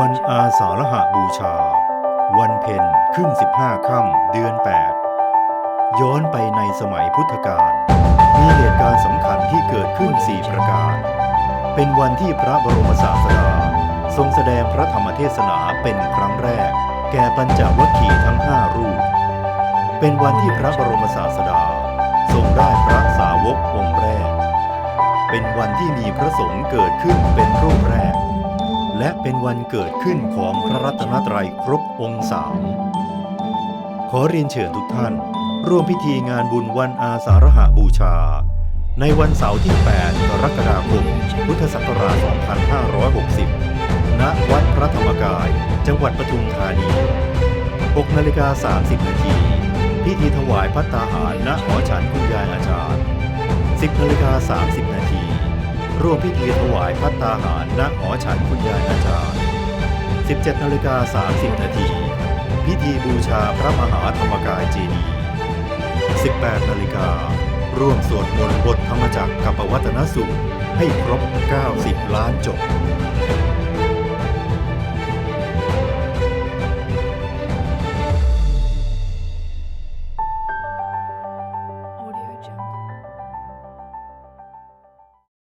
วันอาสาฬหบูชา วันเพ็ญขึ้น 15 ค่ำเดือน 8 ย้อนไปในสมัยพุทธกาลมีเหตุการณ์สำคัญที่เกิดขึ้น 4 ประการ เป็นวันที่พระบรมศาสดา ทรงแสดงพระธรรมเทศนาเป็นครั้งแรก แก่ปัญจวัคคีย์ทั้ง 5 รูป เป็นวันที่พระบรมศาสดา ทรงได้พระสาวกองค์แรก เป็นวันที่มีพระสงฆ์เกิดขึ้นเป็นรูปแรก และเป็นวันเกิดขึ้นของพระรัตนตรัยครบองค์สามขอเรียนเชิญทุกท่าน ร่วมพิธีงานบุญวันอาสาฬหบูชา ในวันเสาร์ที่ 8 กรกฎาคม พุทธศักราช 2560 ณ วัดพระธรรมกาย จังหวัดปทุมธานี 6 นาฬิกา 30 นาที พิธีถวายพัตตาหารณหอฉันคุณยายอาจารย์ 10 นาฬิกา 30 นาที ร่วมพิธีถวายพัตตาหารณหอฉันคุณยายอาจารย์ 17นาฬิกา30นาทีพิธีบูชาพระมหาธรรมกายเจดีย์18นาฬิการ่วมสวดมนต์บทธรรมจักรกับปวัตนสูตรให้ครบ 90 ล้านจบ